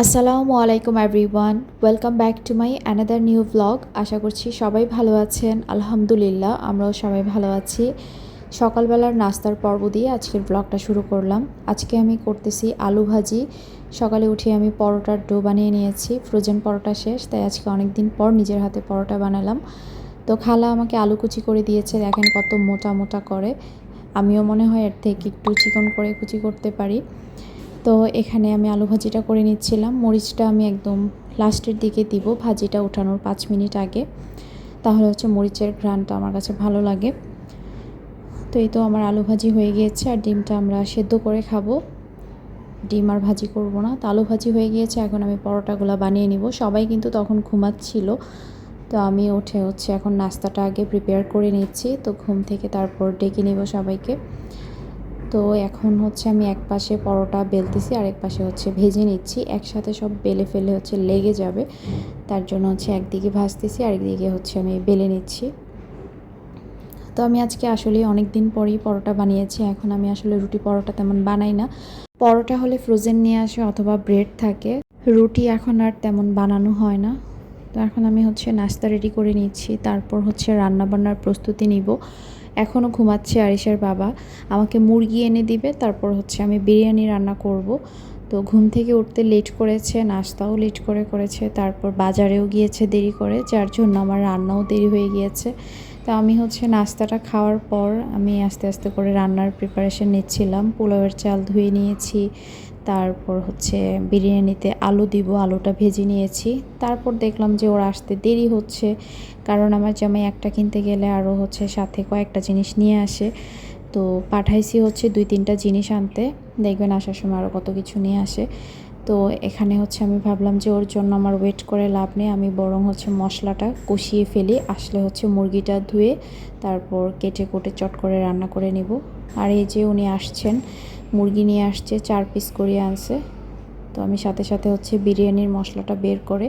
আসসালামু আলাইকুম everyone welcome back to my another new blog আশা করছি সবাই ভালো আছেন। আলহামদুলিল্লাহ, আমরাও সবাই ভালো আছি। সকালবেলার নাস্তার পর্ব দিয়ে আজকের ব্লগটা শুরু করলাম। আজকে আমি করতেছি আলু ভাজি। সকালে উঠে আমি পরোটার ডো বানিয়ে নিয়েছি। ফ্রোজেন পরোটা শেষ, তাই আজকে অনেক দিন পর নিজের হাতে পরোটা বানালাম। তো খালা আমাকে আলু কুচি করে দিয়েছে, দেখেন কত মোটা মোটা করে। আমিও মনে হয় এর থেকে একটু চিকন করে কুচি করতে পারি। তো এখানে আমি আলু ভাজিটা করে নিচ্ছিলাম। মরিচটা আমি একদম লাস্টের দিকে দিব, ভাজিটা ওঠানোর পাঁচ মিনিট আগে। তাহলে হচ্ছে মরিচের ঘ্রাণটা আমার কাছে ভালো লাগে। তো এই তো আমার আলু ভাজি হয়ে গিয়েছে আর ডিমটা আমরা সেদ্ধ করে খাব। ডিম আর ভাজি করব না, তো আলু ভাজি হয়ে গিয়েছে। এখন আমি পরোটাগুলো বানিয়ে নিব। সবাই কিন্তু তখন ঘুমাচ্ছিল। তো আমি উঠে হচ্ছে এখন নাস্তাটা আগে প্রিপেয়ার করে নিচ্ছি। তো ঘুম থেকে তারপর ডেকে নিব সবাইকে। তো এখন হচ্ছে আমি এক পাশে পরোটা বেলতেছি আর এক পাশে হচ্ছে ভেজে নিচ্ছি। একসাথে সব বেলে ফেলে হচ্ছে লেগে যাবে। তার জন্য হচ্ছে একদিকে ভাজতেছি, আরেকদিকে হচ্ছে আমি বেলে নিচ্ছি। তো আমি আজকে আসলে অনেক দিন পরেই পরোটা বানিয়েছি, এখন আমি আসলে রুটি পরোটা তেমন বানাই না। পরোটা হলে ফ্রোজেন নিয়ে আসে অথবা ব্রেড থাকে, রুটি এখন আর তেমন বানানো হয় না। তো এখন আমি হচ্ছে নাস্তা রেডি করে নিচ্ছি, তারপর হচ্ছে রান্না বান্নার প্রস্তুতি নিব। এখনও ঘুমাচ্ছে আরিশার বাবা। আমাকে মুরগি এনে দিবে, তারপর হচ্ছে আমি বিরিয়ানি রান্না করব। তো ঘুম থেকে উঠতে লেট করেছে, নাস্তাও লেট করে করেছে, তারপর বাজারেও গিয়েছে দেরি করে, যার জন্য আমার রান্নাও দেরি হয়ে গিয়েছে। তো আমি হচ্ছে নাস্তাটা খাওয়ার পর আমি আস্তে আস্তে করে রান্নার প্রিপারেশন নিচ্ছিলাম। পোলাওয়ের চাল ধুয়ে নিয়েছি তারপর হচ্ছে বিরিয়ানিতে আলু দিব, আলুটা ভেজে নিয়েছি। তারপর দেখলাম যে ওরা আসতে দেরি হচ্ছে, কারণ আমার জামাই একটা কিনতে গেলে আরও হচ্ছে সাথে কয়েকটা জিনিস নিয়ে আসে। তো পাঠাইছি হচ্ছে দুই তিনটা জিনিস আনতে, দেখবেন আসার সময় আরও কত কিছু নিয়ে আসে। তো এখানে হচ্ছে আমি ভাবলাম যে ওর জন্য আমার ওয়েট করে লাভ নেই, আমি বরং হচ্ছে মশলাটা কষিয়ে ফেলি, আসলে হচ্ছে মুরগিটা ধুয়ে তারপর কেটে কোটে চট করে রান্না করে নিব। আর এই যে উনি আসছেন মুরগি নিয়ে আসছে, চার পিস করে আনছে। তো আমি সাথে সাথে হচ্ছে বিরিয়ানির মশলাটা বের করে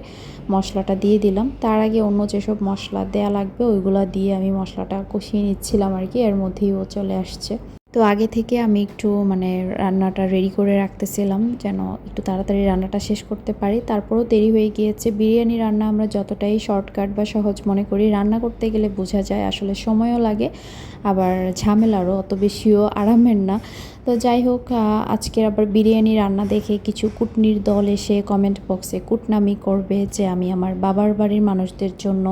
মশলাটা দিয়ে দিলাম। তার আগে অন্য যেসব মশলা দেয়া লাগবে, ওইগুলো দিয়ে আমি মশলাটা কষিয়ে নিচ্ছিলাম আর কি, এর মধ্যেই ও চলে আসছে। তো আগে থেকে আমি একটু মানে রান্নাটা রেডি করে রাখতেছিলাম যেন একটু তাড়াতাড়ি রান্নাটা শেষ করতে পারি। তারপরও দেরি হয়ে গিয়েছে। বিরিয়ানি রান্না আমরা যতটাই শর্টকাট বা সহজ মনে করি, রান্না করতে গেলে বোঝা যায় আসলে সময়ও লাগে, আবার ঝামেলারও অত বেশিও আরামের না। তো যাই হোক আজকের আবার বিরিয়ানি রান্না দেখে কিছু কুটনির দল এসে কমেন্ট বক্সে কুটনামি করবে যে আমি আমার বাবার বাড়ির মানুষদের জন্য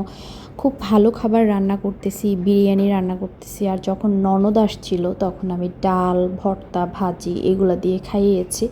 খুব ভালো খাবার রান্না করতেছি, বিরিয়ানি রান্না করতেছি, আর যখন ননদ আসছিল তখন আমি ডাল, ভর্তা, ভাজি এগুলো দিয়ে খাইয়েছি।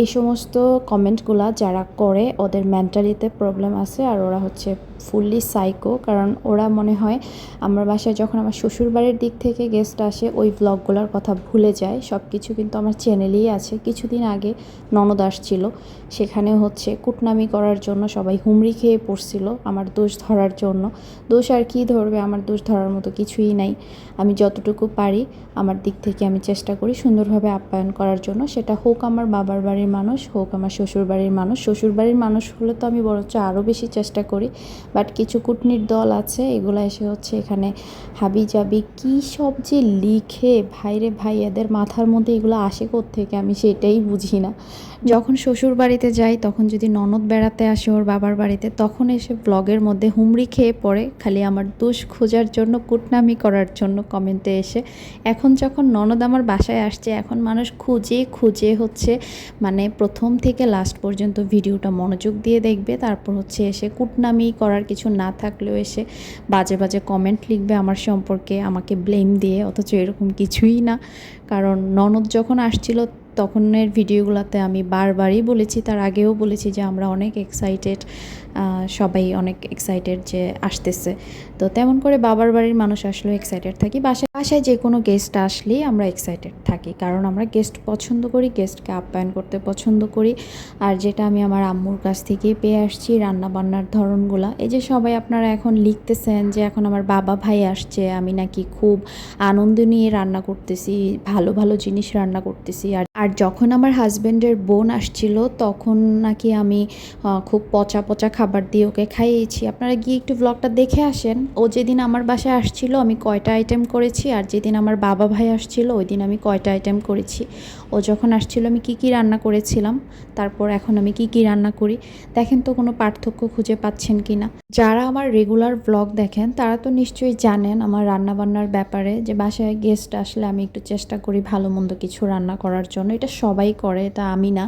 এই সমস্ত কমেন্টগুলো যারা করে ওদের মেন্টালিতে প্রবলেম আছে, আর ওরা হচ্ছে ফুললি সাইকো কারণ ওরা মনে হয় আমার বাসায় যখন আমার শ্বশুরবাড়ির দিক থেকে গেস্ট আসে, ওই ব্লগগুলোর কথা ভুলে যায়। সব কিছু কিন্তু আমার চ্যানেলেই আছে। কিছুদিন আগে ননদ আসছিল। সেখানে হচ্ছে কুটনামি করার জন্য সবাই হুমড়ি খেয়ে পড়ছিল আমার দোষ ধরার জন্য। দোষ আর কি ধরবে? আমার দোষ ধরার মতো কিছুই নাই। আমি যতটুকু পারি আমার দিক থেকে আমি চেষ্টা করি সুন্দরভাবে আপ্যায়ন করার জন্য। সেটা হোক আমার বাবার বাড়ির মানুষ, হোক আমার শ্বশুর বাড়ির মানুষ। শ্বশুর বাড়ির মানুষ হলে তো আমি বরঞ্চ আরও বেশি চেষ্টা করি। বাট কিছু কুটনির দল আছে, এগুলো এসে হচ্ছে এখানে হাবি জাবি কী সব যে লিখে ভাইরে ভাই, এদের মাথার মধ্যে এগুলো আসে থেকে আমি সেটাই বুঝি না। যখন শ্বশুর বাড়িতে যাই, তখন যদি ননদ বেড়াতে আসে ওর বাবার বাড়িতে, তখন এসে ব্লগের মধ্যে হুমড়ি খেয়ে পড়ে, খালি আমার দোষ খোঁজার জন্য, কুটনামি করার জন্য কমেন্টে এসে। এখন যখন ননদ আমার বাসায় আসছে, এখন মানুষ খুঁজে খুঁজে হচ্ছে মানে প্রথম থেকে লাস্ট পর্যন্ত ভিডিওটা মনোযোগ দিয়ে দেখবে, তারপর হচ্ছে এসে কুটনামি করার কিছু না থাকলেও এসে বাজে বাজে কমেন্ট লিখবে আমার সম্পর্কে, আমাকে ব্লেম দিয়ে, অথচ এরকম কিছুই না। কারণ ননদ যখন আসছিল তখনের ভিডিওগুলোতে আমি বারবারই বলেছি, তার আগেও বলেছি যে আমরা অনেক এক্সাইটেড সবাই অনেক এক্সাইটেড যে আসতেছে। তো তেমন করে বাবার বাড়ির মানুষ আসলেও এক্সাইটেড থাকি। বাসায় বাসায় যে কোনো গেস্ট আসলেই আমরা এক্সাইটেড থাকি। কারণ আমরা গেস্ট পছন্দ করি গেস্টকে আপ্যায়ন করতে পছন্দ করি। আর যেটা আমি আমার আম্মুর কাছ থেকেই পেয়ে আসছি রান্না বান্নার ধরনগুলো। এই যে সবাই আপনারা এখন লিখতেছেন যে এখন আমার বাবা ভাই আসছে, আমি নাকি খুব আনন্দ নিয়ে রান্না করতেছি, ভালো ভালো জিনিস রান্না করতেছি। আর আর যখন আমার হাজব্যান্ডের বোন আসছিল, তখন নাকি আমি খুব পচা পচা খাবার দিয়ে ওকে খাইয়েছি। আপনারা গিয়ে একটু ব্লগটা দেখে আসেন। ও যেদিন আমার বাসায় আসছিল, আমি কয়টা আইটেম করেছি, আর যেদিন আমার বাবা ভাই আসছিল, ওই দিন আমি কয়টা আইটেম করেছি। ও যখন আসছিল, আমি কি কি রান্না করেছিলাম, তারপর এখন আমি কি কি রান্না করি। দেখেন তো কোনো পার্থক্য খুঁজে পাচ্ছেন কি না। যারা আমার রেগুলার ব্লগ দেখেন, তারা তো নিশ্চয়ই জানেন আমার রান্নাবান্নার ব্যাপারে, যে বাসায় গেস্ট আসলে আমি একটু চেষ্টা করি ভালো মন্দ কিছু রান্না করার জন্য। এটা সবাই করে এটা আমি না।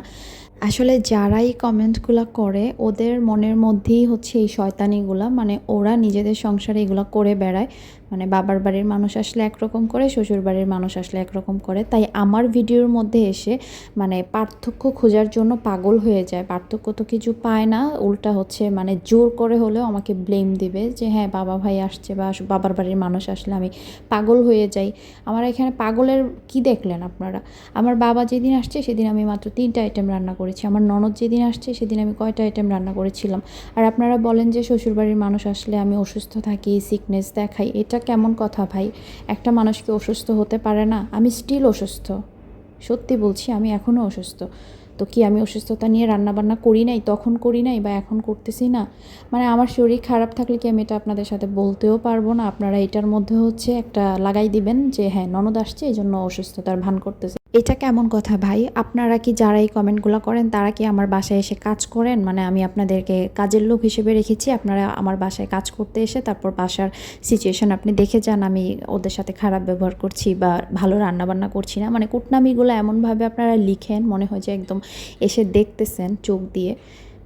আসলে যারাই কমেন্টগুলো করে, ওদের মনের মধ্যেই হচ্ছে এই শয়তানিগুলা মানে ওরা নিজেদের সংসারে এগুলো করে বেড়ায়। মানে বাবার বাড়ির মানুষ আসলে একরকম করে, শ্বশুর বাড়ির মানুষ আসলে একরকম করে। তাই আমার ভিডিওর মধ্যে এসে মানে পার্থক্য খোঁজার জন্য পাগল হয়ে যায়। পার্থক্য তো কিছু পায় না, উল্টা হচ্ছে মানে জোর করে হলেও আমাকে ব্লেম দিবে যে হ্যাঁ বাবা ভাই আসছে বা বাবার বাড়ির মানুষ আসলে আমি পাগল হয়ে যাই। আমার এখানে পাগলের কি দেখলেন আপনারা? আমার বাবা যেদিন আসছে সেদিন আমি মাত্র তিনটা আইটেম রান্না করেছি। আমার ননদ যেদিন আসছে সেদিন আমি কয়টা আইটেম রান্না করেছিলাম। আর আপনারা বলেন যে শ্বশুরবাড়ির মানুষ আসলে আমি অসুস্থ থাকি সিকনেস দেখাই, এটা কেমন কথা ভাই? একটা মানুষ কি অসুস্থ হতে পারে না? আমি স্টিল অসুস্থ। সত্যি বলছি, আমি এখনও অসুস্থ। তো কি আমি অসুস্থতা নিয়ে রান্নাবান্না করি নাই, তখন করি নাই বা এখন করতেছি না? মানে আমার শরীর খারাপ থাকলে কি আমি এটা আপনাদের সাথে বলতেও পারব না? আপনারা এটার মধ্যে হচ্ছে একটা লাগাই দিবেন যে হ্যাঁ ননদ আসছে এই জন্য অসুস্থতার ভান করতেছে। এটা কেমন কথা ভাই? আপনারা কি যারা এই কমেন্টগুলো করেন, তারা কি আমার বাসায় এসে কাজ করেন? মানে আমি আপনাদেরকে কাজের লোক হিসেবে রেখেছি, আপনারা আমার বাসায় কাজ করতে এসে তারপর বাসার সিচুয়েশন আপনি দেখে যান, আমি ওদের সাথে খারাপ ব্যবহার করছি বা ভালো রান্নাবান্না করছি না। মানে কুটনামিগুলো এমনভাবে আপনারা লিখেন, মনে হয় যে একদম এসে দেখতেছেন চোখ দিয়ে।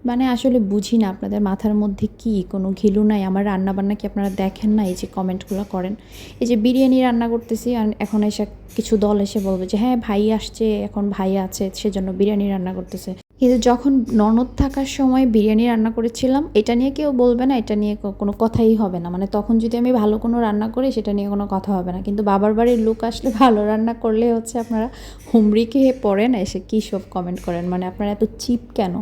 মানে আসলে বুঝি না আপনাদের মাথার মধ্যে কি, কোনো ঘিলু নাই? আমার রান্না বান্না কি আপনারা দেখেন না? এই যে কমেন্টগুলো করেন। এই যে বিরিয়ানি রান্না করতেছি আর এখন এসে কিছু দল এসে বলবে যে হ্যাঁ ভাই আসছে, এখন ভাই আছে, সেজন্য বিরিয়ানি রান্না করতেছে। কিন্তু যখন ননদ থাকার সময় বিরিয়ানি রান্না করেছিলাম, এটা নিয়ে কেউ বলবে না, এটা নিয়ে কোনো কথাই হবে না। মানে তখন যদি আমি ভালো কোনো রান্না করি, সেটা নিয়ে কোনো কথা হবে না। কিন্তু বাবার বাড়ির লোক আসলে ভালো রান্না করলে হচ্ছে আপনারা হুমড়ি খেয়ে পড়েন, এসে কী সব কমেন্ট করেন? মানে আপনারা এত চিপ কেন?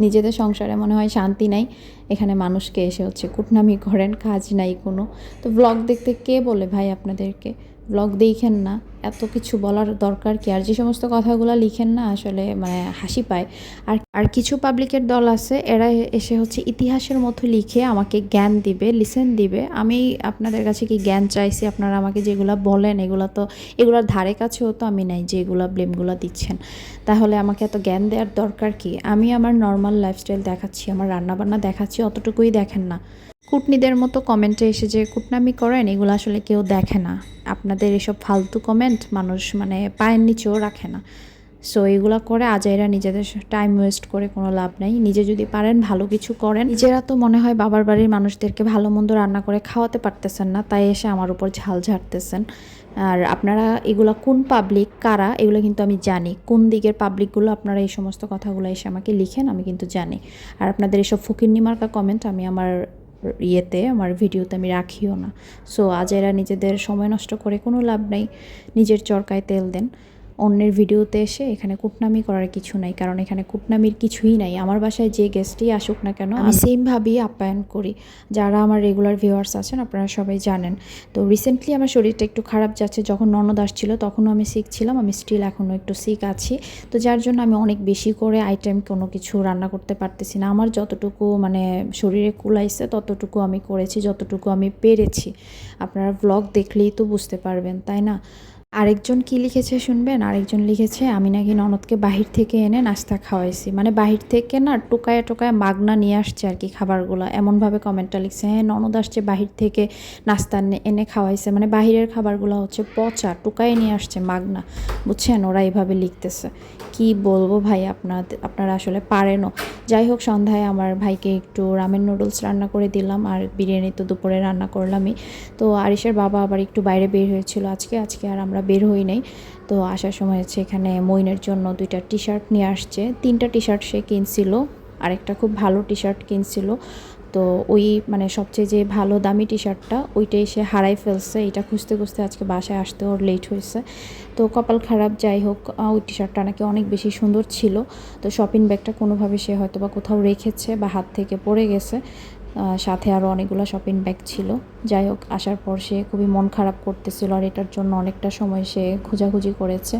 নিজেদের সংসারে মনে হয় শান্তি নাই। এখানে মানুষকে এসে হচ্ছে কুটনামি করেন, কাজ নাই কোনো। তো ব্লগ দেখতে কে বলে ভাই আপনাদেরকে? ব্লগ দেখেন না, এত কিছু বলার দরকার কি? আর যে সমস্ত কথাগুলো লিখেন না, আসলে মানে হাসি পায়। আর আর কিছু পাবলিকের দল আছে, এরা এসে হচ্ছে ইতিহাসের মতো লিখে আমাকে জ্ঞান দিবে লিসেন দিবে। আমি আপনাদের কাছে কি জ্ঞান চাইছি? আপনারা আমাকে যেগুলো বলেন, এগুলো তো, এগুলোর ধারে কাছেও তো আমি নাই যে এগুলো ব্লেমগুলো দিচ্ছেন। তাহলে আমাকে এত জ্ঞান দেওয়ার দরকার কি? আমি আমার নর্মাল লাইফস্টাইল দেখাচ্ছি, আমার রান্নাবান্না দেখাচ্ছি, অতটুকুই দেখেন না। কুটনিদের মতো কমেন্টে এসে যে কুটনামি করেন, এগুলো আসলে কেউ দেখে না। আপনাদের এসব ফালতু কমেন্ট মানুষ মানে পায়ের নিচেও রাখে না। সো এগুলো করে আজাইরা নিজেদের টাইম ওয়েস্ট করে কোনো লাভ নাই। নিজে যদি পারেন, ভালো কিছু করেন। নিজেরা তো মনে হয় বাবার বাড়ির মানুষদেরকে ভালো মন্দ রান্না করে খাওয়াতে পারতেছেন না, তাই এসে আমার উপর ঝাল ঝাড়তেছেন। আর আপনারা এগুলো কোন পাবলিক কারা, এগুলো কিন্তু আমি জানি। কোন দিকের পাবলিকগুলো আপনারা এই সমস্ত কথাগুলো এসে আমাকে লিখেন, আমি কিন্তু জানি। আর আপনাদের এসব ফকির নিমার্কা কমেন্ট আমি আমার ইয়েতে আমার ভিডিওতে আমি রাখিও না। সো আজ এরা নিজেদের সময় নষ্ট করে কোনো লাভ নাই। নিজের চরকায় তেল দেন। অন্যের ভিডিওতে এসে এখানে কুটনামি করার কিছু নাই কারণ এখানে কুটনামির কিছুই নাই। আমার বাসায় যে গেস্টই আসুক না কেন আমি সেমভাবেই আপ্যায়ন করি। যারা আমার রেগুলার ভিউয়ার্স আছেন আপনারা সবাই জানেন। তো রিসেন্টলি আমার শরীরটা একটু খারাপ যাচ্ছে যখন ননদ আসছিল তখনও আমি সিক ছিলাম আমি স্টিল এখনও একটু সিক আছি। তো যার জন্য আমি অনেক বেশি করে আইটেম কোনো কিছু রান্না করতে পারতেছি না। আমার যতটুকু মানে শরীরে কুলাইছে ততটুকু আমি করেছি যতটুকু আমি পেরেছি। আপনারা ব্লগ দেখলেই তো বুঝতে পারবেন তাই না? আরেকজন কি লিখেছে শুনবেন? আরেকজন লিখেছে, আমি নাকি ননদকে বাহির থেকে এনে নাস্তা খাওয়াইছি। মানে বাহির থেকে না টোকায় টোকায় মাগনা নিয়ে আসছে আর কি খাবারগুলো। এমনভাবে কমেন্টটা লিখছে হ্যাঁ ননদ আসছে বাহির থেকে নাস্তা এনে- খাওয়াইছে। মানে বাহিরের খাবারগুলো হচ্ছে পচা, টোকায় নিয়ে আসছে মাগনা। বুঝছেন? ওরা এইভাবে লিখতেছে। কি বলব ভাই আপনাদের আপনারা আসলে পারেনও। যাই হোক, সন্ধ্যায় আমার ভাইকে একটু রামেন নুডলস রান্না করে দিলাম আর বিরিয়ানি তো দুপুরে রান্না করলামই। তো আরিসের বাবা আবার একটু বাইরে বের হয়েছিল আজকে। আজকে আর আমরা বের হই নাই। তো আসার সময় হচ্ছে এখানে মইনের জন্য দুইটা টি শার্ট নিয়ে আসছে। তিনটা টি শার্ট সে কিনছিল, আরেকটা খুব ভালো টি শার্ট কিনছিল। তো ওই মানে সবচেয়ে যে ভালো দামি টি শার্টটা ওইটাই সে হারাই ফেলছে। এটা খুঁজতে খুঁজতে আজকে বাসায় আসতে ওর লেট হয়েছে। তো কপাল খারাপ, যাই হোক ওই টি শার্টটা নাকি অনেক বেশি সুন্দর ছিল। তো শপিং ব্যাগটা কোনোভাবে সে হয়তো বা কোথাও রেখেছে বা হাত থেকে পড়ে গেছে। সাথে আরও অনেকগুলো শপিং ব্যাগ ছিল। যাই হোক, আসার পর সে খুবই মন খারাপ করতেছিল আর এটার জন্য অনেকটা সময় সে খোঁজাখুঁজি করেছে।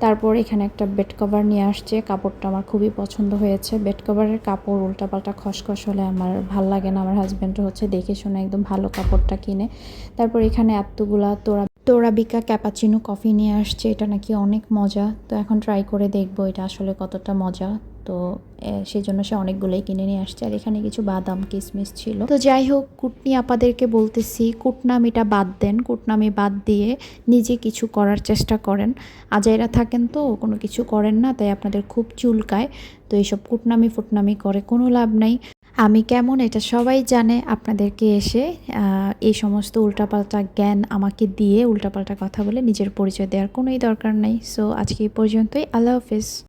তারপর এখানে একটা বেড কভার নিয়ে আসছে। কাপড়টা আমার খুবই পছন্দ হয়েছে। বেড কভারের কাপড় উল্টাপাল্টা খসখস হলে আমার ভালো লাগে না। আমার হাজব্যান্ডও হচ্ছে দেখে শুনে একদম ভালো কাপড়টা কিনে। তারপর এখানে এতগুলা তোরা, তোরাবিকা ক্যাপাচিনো কফি নিয়ে আসছে। এটা নাকি অনেক মজা। তো এখন ট্রাই করে দেখব এটা আসলে কতটা মজা। তো সেই জন্য সে অনেকগুলোই কিনে নিয়ে আসছে। আর এখানে কিছু বাদাম কিশমিশ ছিল। তো যাই হোক, কুটনি আপাদেরকে বলতেছি, কুটনামিটা বাদ দেন। কুটনামি বাদ দিয়ে নিজে কিছু করার চেষ্টা করেন। আজাইরা থাকেন তো, কোনো কিছু করেন না, তাই আপনাদের খুব চুলকায়। তো এইসব কুটনামি ফুটনামি করে কোনো লাভ নাই। আমি কেমন, এটা সবাই জানে। আপনাদেরকে এসে এই সমস্ত উল্টাপাল্টা জ্ঞান আমাকে দিয়ে উল্টাপাল্টা কথা বলে নিজের পরিচয় দেওয়ার কোনোই দরকার নেই। সো, আজকে এই পর্যন্তই। আল্লাহ হাফিজ।